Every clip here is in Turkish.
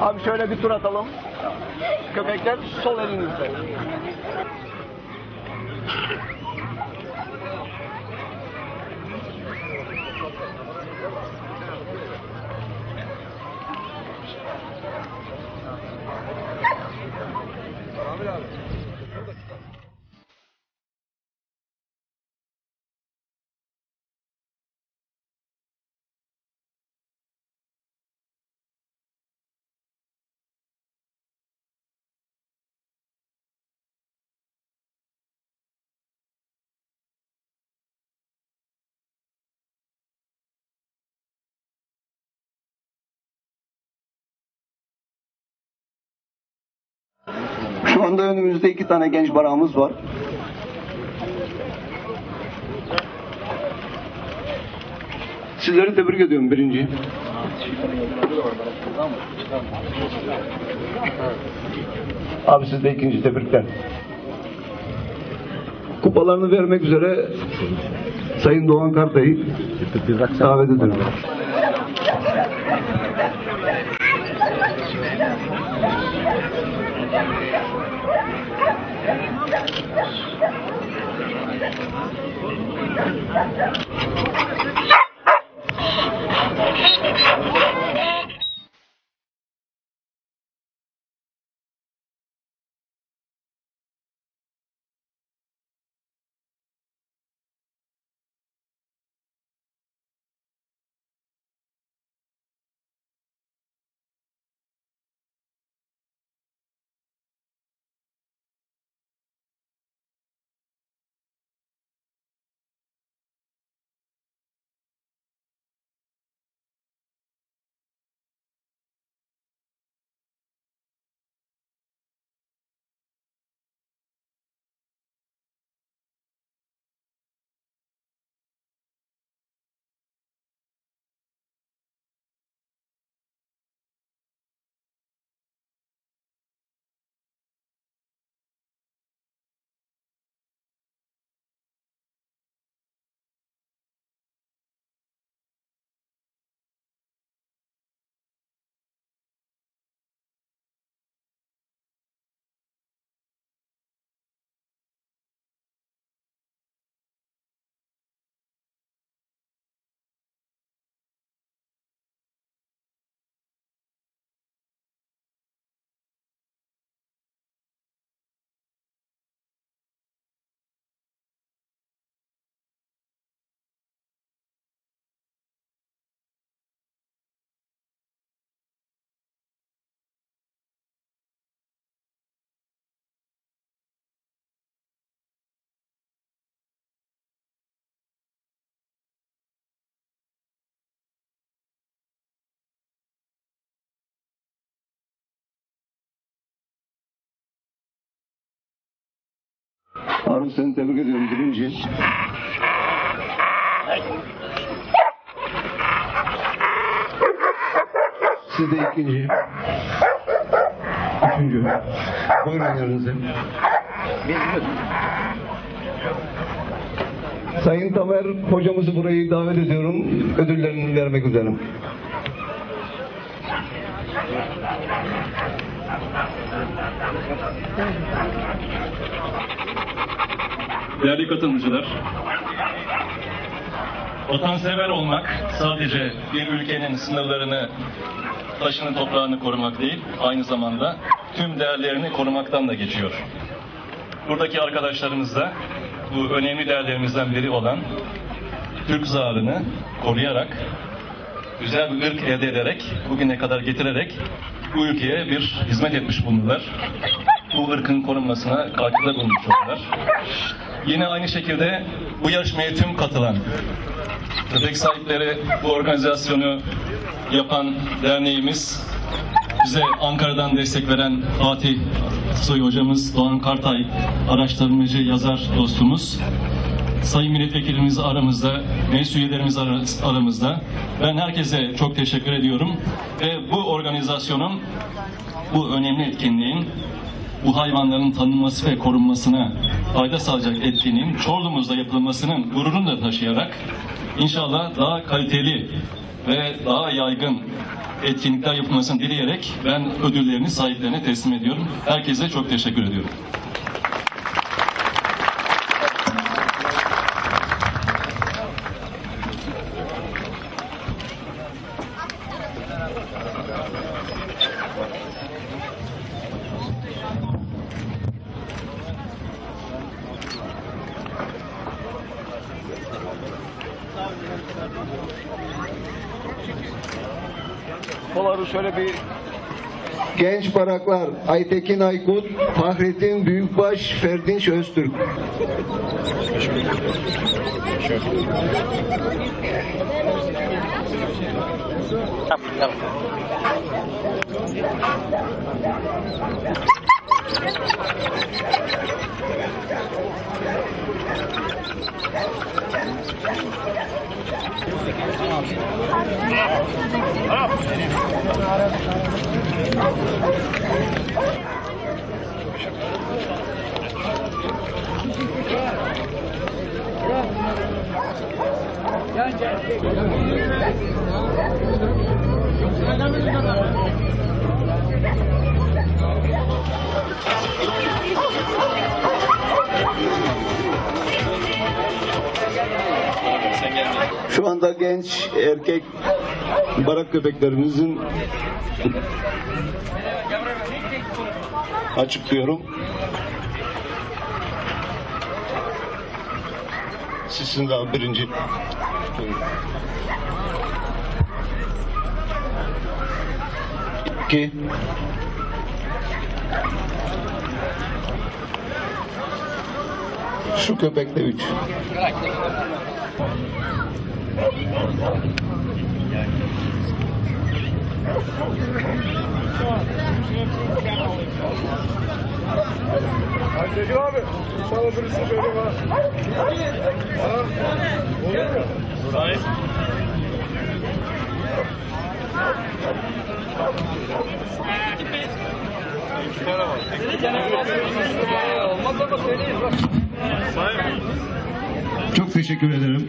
Abi şöyle bir tur atalım. Köpekler sol elinizde. Şu anda önümüzde iki tane genç barağımız var. Sizleri tebrik ediyorum birinci. Abi siz de ikinci tebrikler. Kupalarını vermek üzere Sayın Doğan Kartay'ı davet ediyorum. Harun seni tebrik ediyorum birinci. Siz de ikinci. Üçüncü. Buyurun yerinize. Sayın Tamer hocamızı burayı davet ediyorum. Ödüllerini vermek üzere. Değerli katılımcılar, vatansever olmak sadece bir ülkenin sınırlarını, taşını, toprağını korumak değil, aynı zamanda tüm değerlerini korumaktan da geçiyor. Buradaki arkadaşlarımız da bu önemli değerlerimizden biri olan Türk zarını koruyarak, güzel bir ırk elde ederek, bugüne kadar getirerek bu ülkeye bir hizmet etmiş bulundular. Bu ırkın korunmasına katkıda bulunmuş oldular. Yine aynı şekilde bu yarışmaya tüm katılan köpek sahipleri bu organizasyonu yapan derneğimiz bize Ankara'dan destek veren Fatih Soy hocamız, Doğan Kartay araştırmacı, yazar dostumuz. Sayın milletvekilimiz aramızda, meclis üyelerimiz ara- aramızda. Ben herkese çok teşekkür ediyorum. Ve bu organizasyonun, bu önemli etkinliğin, bu hayvanların tanınması ve korunmasına fayda sağlayacak etkinliğin Çorlu'muzda yapılmasının gururunu da taşıyarak inşallah daha kaliteli ve daha yaygın etkinlikler yapılmasını dileyerek ben ödüllerini sahiplerine teslim ediyorum. Herkese çok teşekkür ediyorum. Kupaları şöyle bir Genç Baraklar Aytekin Aykut, Fahrettin Büyükbaş, Ferdinç Öztürk. Şu anda genç erkek barak köpeklerimizin açıklıyorum. Sizin daha birinci. İki. Şu köpekte üç. Aytekin abi, sana birisi böyle var. Ha? Olur mu? Bak. Çok teşekkür ederim.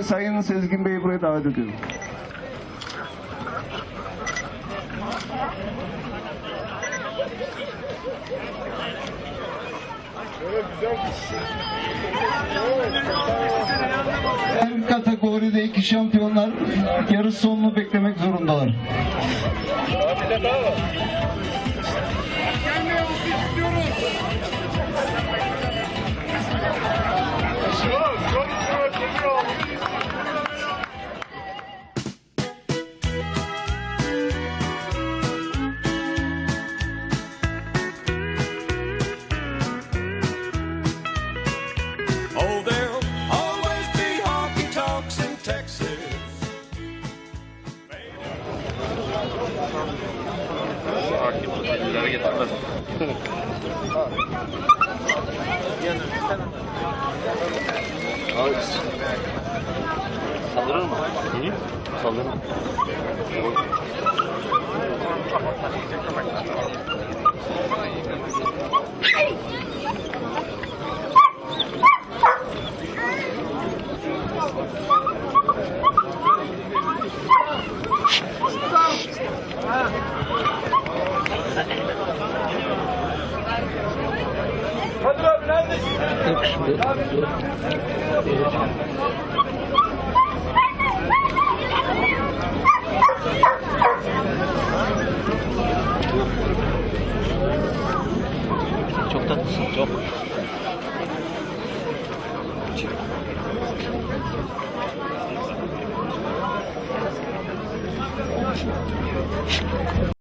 üzere Sayın Sezgin Bey'i buraya davet ediyorum. Her kategoride iki şampiyonlar yarış sonunu beklemek zorundalar. Saldırır mı? Saldırır. Çok